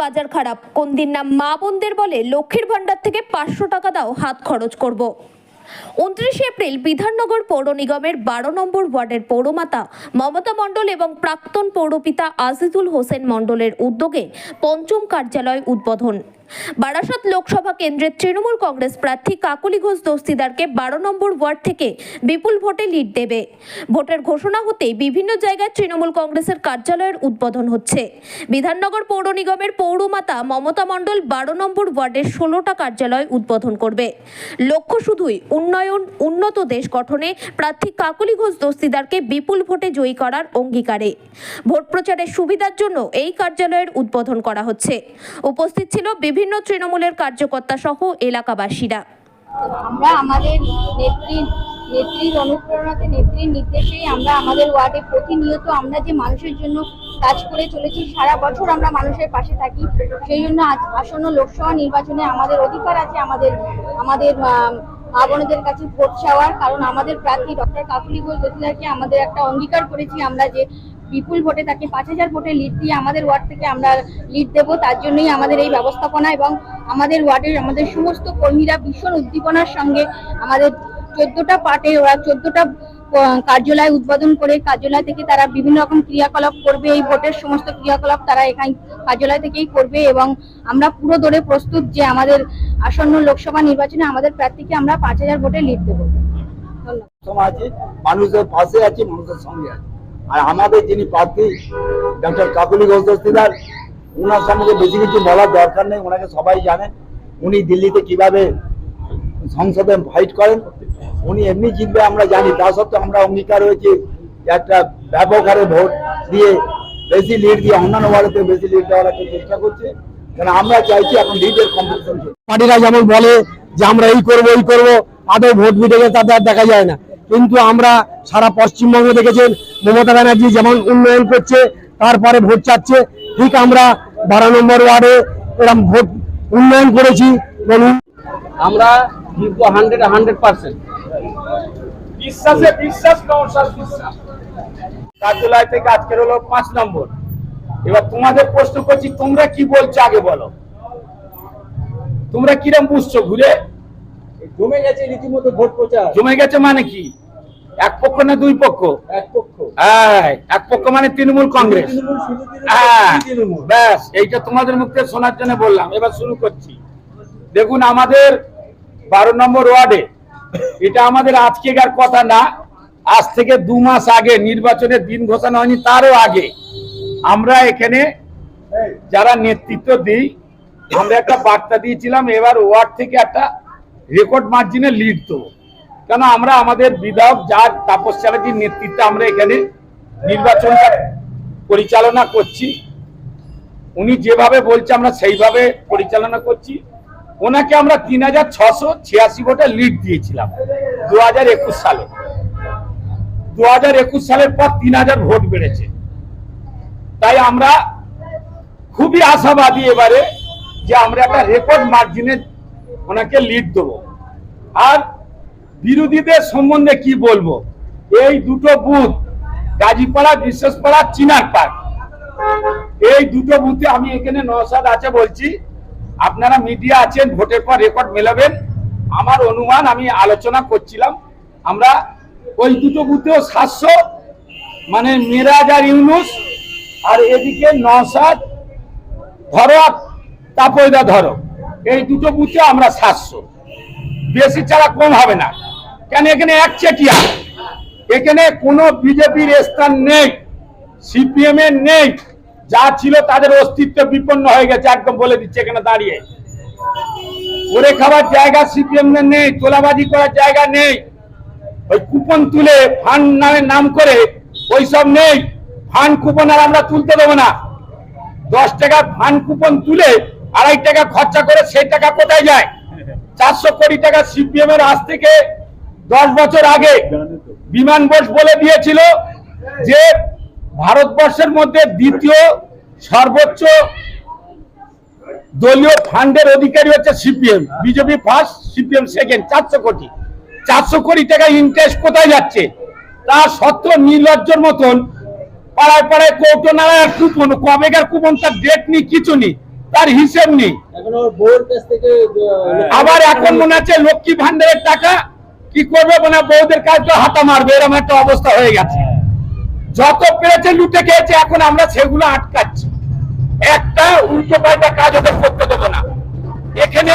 বাজার খারাপ। কোন দিন না মা বোনদের বলে লক্ষ্মীর ভাণ্ডার থেকে পাঁচশো টাকা দাও, হাত খরচ করব। উনত্রিশে এপ্রিল বিধাননগর পৌর নিগমের বারো নম্বর ওয়ার্ডের পৌরমাতা মমতা মণ্ডল এবং প্রাক্তন পৌরপিতা আজিজুল হোসেন মণ্ডলের উদ্যোগে পঞ্চম কার্যালয় উদ্বোধন। বারাসাত লোকসভা কেন্দ্রের তৃণমূল কংগ্রেস প্রার্থী কাকলি ঘোষ দস্তিদারকে বারো নম্বর ওয়ার্ড থেকে বিপুল ভোটে লিড দেবে। ভোটের ঘোষণা হতেই বিভিন্ন জায়গায় তৃণমূল কংগ্রেসের কার্যালয়ের উদ্বোধন হচ্ছে। বিধাননগর পৌর নিগমের পৌরমাতা মমতা মণ্ডল বারো নম্বর ওয়ার্ডের ষোলোটা কার্যালয় উদ্বোধন করবে। লক্ষ্য শুধুই উন্নয়ন, উন্নত দেশ গঠনে প্রার্থী কাকলি ঘোষ দস্তিদারকে বিপুল ভোটে জয়ী করার অঙ্গীকারে। ভোট প্রচারের সুবিধার জন্য এই কার্যালয়ের উদ্বোধন করা হচ্ছে। উপস্থিত ছিল বিভিন্ন তৃণমূলের কার্যকর্তা সহ এলাকাবাসীরা। আমরা আমাদের নেত্রী, নেত্রীর অনুপ্রেরণাতে, নেত্রীর নির্দেশেই আমরা আমাদের ওয়ার্ডে প্রতিনিয়ত আমরা যে মানুষের জন্য কাজ করে চলেছি, সারা বছর আমরা মানুষের পাশে থাকি। সেই জন্য আজ আসন্ন লোকসভা নির্বাচনে আমাদের অধিকার আছে, আমাদের আমাদের বোনদের কাছে ভোট চাওয়ার, কারণ আমাদের প্রার্থী ডক্টর কাকুলি ঘোষ দতিদারকে আমাদের একটা অঙ্গীকার করেছি আমরা যে বিপুল ভোটে তাকে পাঁচ হাজার ভোটে লিড দিয়ে আমাদের ওয়ার্ড থেকে আমরা লিড দেবো। তার জন্যই আমাদের এই ব্যবস্থাপনা এবং আমাদের ওয়ার্ডের, আমাদের সমস্ত কর্মীরা ভীষণ উদ্দীপনার সঙ্গে আমাদের চোদ্দটা পার্টে, ওরা চোদ্দটা কার্যালয় উদ্বোধন করে, কার্যালয় থেকে তারা বিভিন্ন রকম ক্রিয়াকলাপ করবে, এই ভোটের সমস্ত ক্রিয়াকলাপ তারা এখানে, কার্যালয় থেকেই করবে এবং আমরা পুরো দৌড়ে প্রস্তুত যে আমাদের আসন্ন লোকসভা নির্বাচনে আমাদের প্রার্থীকে আমরা পাঁচ হাজার ভোটে লিড দেবো। মানুষের পাশে আছে মানুষের সঙ্গে আর আমাদের যিনি প্রার্থী ডক্টর কাকুলি ঘোষ ওনার বেশি কিছু বলার দরকার নেই, ওনাকে সবাই জানেন উনি দিল্লিতে কীভাবে সংসদে ফাইট করেন, উনি এমনি জিতবে আমরা জানি, তা সত্ত্বেও আমরা অঙ্গীকার হয়েছি একটা ব্যাপক হারে ভোট দিয়ে, বেশি লিড দিয়ে অন্যান্য ওয়ার্ডে বেশি লিড দেওয়ার একটা চেষ্টা করছে। কারণ আমরা চাইছি এখন লিডের কম্পিটিশন পার্টিরা যেমন বলে যে আমরা এই করব এই করব আদৌ ভোট মিটে তাদের আর দেখা যায় না। কিন্তু আমরা সারা পশ্চিমবঙ্গ দেখেছেন মমতা ব্যানার্জি যেমন উন্নয়ন করছে তারপরে ভোট চাচ্ছে ঠিক আমরা বারো নম্বর ওয়ার্ডে এরকম ভোট উন্নয়ন করেছি এবং আমরা কিন্তু হান্ড্রেড হান্ড্রেড পার্সেন্ট বিশ্বাসে বিশ্বাস নমস্কার বিশ্বাস। কার্যালয় থেকে আজকের হলো পাঁচ নম্বর। এবার তোমাদের প্রশ্ন করছি তোমরা কি বলছো আগে বলো। তোমরা কিরম বুঝছ ঘুরে? জমে গেছে রীতিমতো ভোট প্রচার। জমে গেছে মানে কি? এক পক্ষ না দুই পক্ষ? এক পক্ষ। হ্যাঁ এক পক্ষ মানে তৃণমূল কংগ্রেস। হ্যাঁ ব্যাস এইটা তোমাদের মুখে শোনার জন্য বললাম। এবার শুরু করছি। দেখুন আমাদের বারো নম্বর ওয়ার্ডে এটা আমাদের আজকেকার কথা না আজ থেকে দু মাস আগে নির্বাচনের দিন ঘোষণা হয়নি তারও আগে। আমরা এখানে যারা নেতৃত্ব দিই, আমরা একটা বার্তা দিয়েছিলাম, এবার ওয়ার্ড থেকে একটা রেকর্ড মার্জিনে লিড দেবো। কেন আমরা আমাদের বিধায়ক যার তাপস চ্যাটার্জির নেতৃত্বে আমরা এখানে নির্বাচনটা পরিচালনা করছি, উনি যেভাবে বলছে আমরা সেইভাবে পরিচালনা করছি। ওনাকে আমরা তিন হাজার ছশো ছিয়াশি ভোটে লিড দিয়েছিলাম দু একুশ সালে। দু হাজার একুশ সালের পর তিন হাজার ভোট বেড়েছে। তাই আমরা খুবই আশাবাদী এবারে যে আমরা একটা রেকর্ড মার্জিনে ওনাকে লিড দেবো। আর বিরোধীদের সম্বন্ধে কি বলব? এই দুটো বুথ গাজীপাড়া বিশেষপাড়া চিনার পার্ক এই দুটো বুথে আমি এখানে নসাদ আছে বলছি। আপনারা মিডিয়া আছেন, ভোটের পর রেকর্ড মেলাবেন। আমার অনুমান, আমি আলোচনা করছিলাম। আমরা ওই দুটো বুথেও সাতশো মানে মিরাজ আর ইউনুস আর এদিকে নসাদ ধরো আর তাপয়দা ধরো, এই দুটো বুথে আমরা সাতশো। বেশি ছাড়া কম হবে না। কেন এখানে এক চেটিয়া? এখানে কোনো বিজেপির স্থান নেই সিপিএম এর নেই। যা ছিল তাদের অস্তিত্ব বিপন্ন হয়ে গেছে, একদম বলে দিচ্ছে এখানে দাঁড়িয়ে। করে খাবার জায়গা সিপিএম এর নেই, তোলাবাজি করার জায়গা নেই। ওই কুপন তুলে ফান্ড নামে নাম করে ওইসব নেই। ফান্ড কুপন আর আমরা তুলতে দেবো না। দশ টাকার ফান্ড কুপন তুলে আড়াই টাকা খরচা করে সেই টাকা কোথায় যায়? চারশো কোটি টাকা সিপিএম এর আজ থেকে দশ বছর আগে বিমান বোস বলে দিয়েছিল যে ভারতবর্ষের মধ্যে দ্বিতীয় সর্বোচ্চ দলীয় ফান্ডের অধিকারী হচ্ছে CPM. BJP first CPM second চারশো কোটি। চারশো কোটি টাকা ইন্টারেস্ট কোথায় যাচ্ছে? তা সত্ত্বেও নির্লজ্জর মতন পাড়ায় পাড়ায় কৌটো নাড়ায় কুপন কবেকার কুপন তার ডেট নেই কিছু নেই তার হিসেব নেই। এখন ওর বউয়ের কাছ থেকে আহ, আবার এখন মনে হচ্ছে লক্ষ্মী ভান্ডারের টাকা কি করবে? মানে বউদের কাজ তো হাতা মারবে এরকম একটা অবস্থা হয়ে গেছে। যত পেরেছে লুটে খেয়েছে এখন আমরা সেগুলো আটকাচ্ছি। একটা উল্টো পাল্টা কাজ ওদের করতে দেবো না। এখানে